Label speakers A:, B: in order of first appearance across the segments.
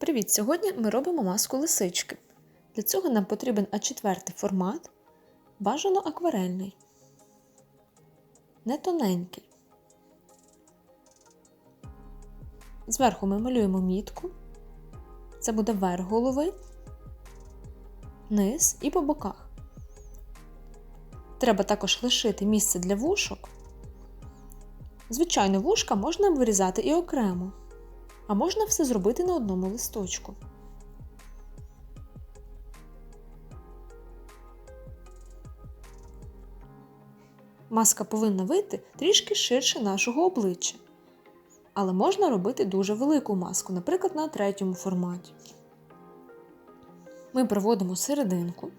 A: Привіт! Сьогодні ми робимо маску лисички. Для цього нам потрібен А4 формат, бажано акварельний, не тоненький. Зверху ми малюємо мітку. Це буде верх голови, низ і по боках. Треба також лишити місце для вушок. Звичайно, вушка можна вирізати і окремо а можна все зробити на одному листочку. Маска повинна вийти трішки ширше нашого обличчя. Але можна робити дуже велику маску, наприклад, на третьому форматі. Ми проводимо серединку.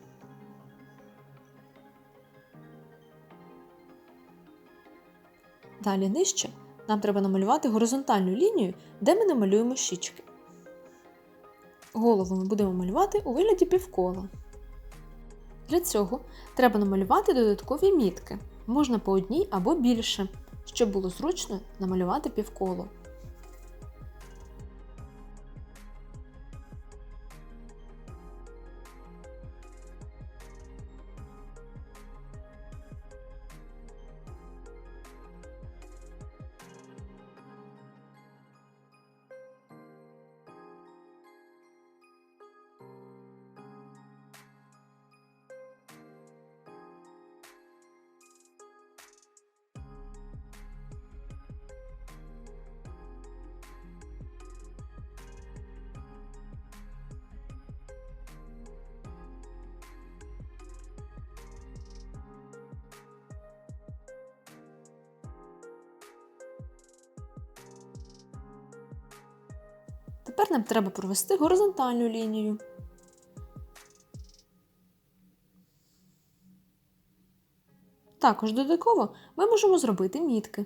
A: Далі нижче нам треба намалювати горизонтальну лінію, де ми намалюємо щічки. Голову ми будемо малювати у вигляді півкола. Для цього треба намалювати додаткові мітки, можна по одній або більше, щоб було зручно намалювати півколо. Тепер нам треба провести горизонтальну лінію. Також додатково ми можемо зробити мітки.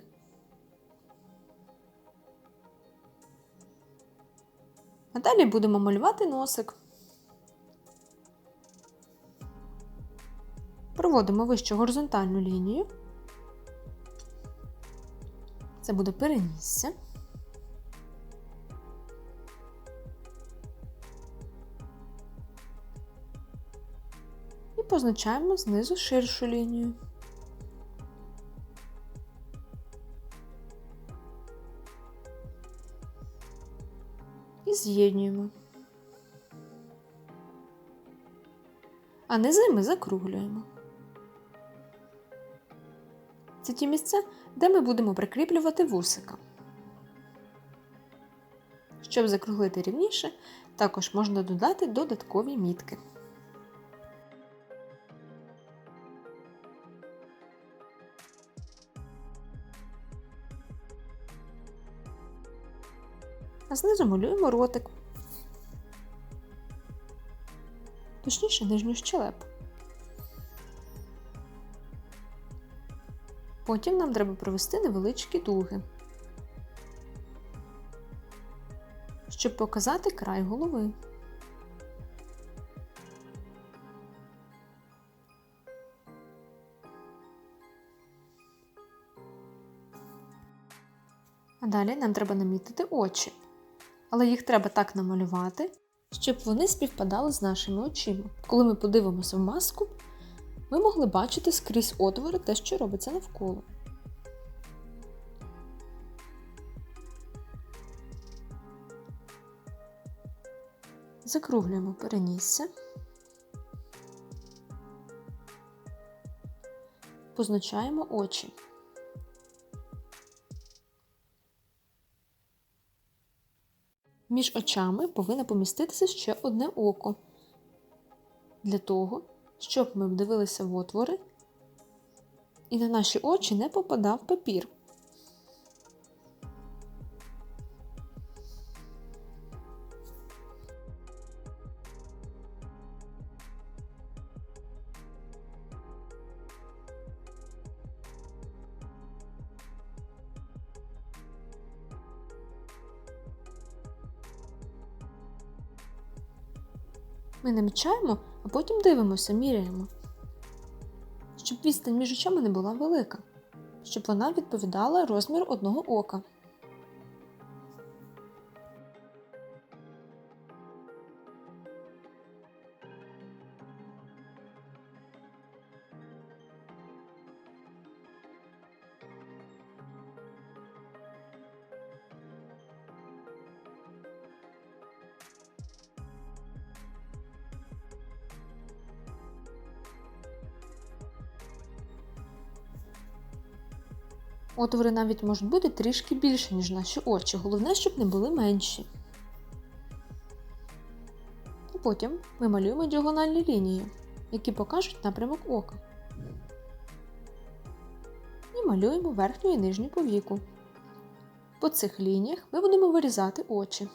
A: А далі будемо малювати носик. Проводимо вище горизонтальну лінію. Це буде перенісся. Позначаємо знизу ширшу лінію. І з'єднуємо. А низи ми закруглюємо. Це ті місця, де ми будемо прикріплювати вусика. Щоб закруглити рівніше, також можна додати додаткові мітки. А знизу малюємо ротик, точніше нижню щелепу. Потім нам треба провести невеличкі дуги, щоб показати край голови. А далі нам треба намітити очі але їх треба так намалювати, щоб вони співпадали з нашими очима. Коли ми подивимося в маску, ми могли бачити скрізь отвори те, що робиться навколо. Закруглюємо перенісся, позначаємо очі. Між очами повинно поміститися ще одне око. Для того, щоб ми дивилися в отвори і на наші очі не попадав папір. Ми намічаємо, а потім дивимося, міряємо. Щоб відстань між очами не була велика, щоб вона відповідала розміру одного ока. Отвори навіть можуть бути трішки більше, ніж наші очі. Головне, щоб не були менші. І потім ми малюємо діагональні лінії, які покажуть напрямок ока. І малюємо верхню і нижню повіку. По цих лініях ми будемо вирізати очі.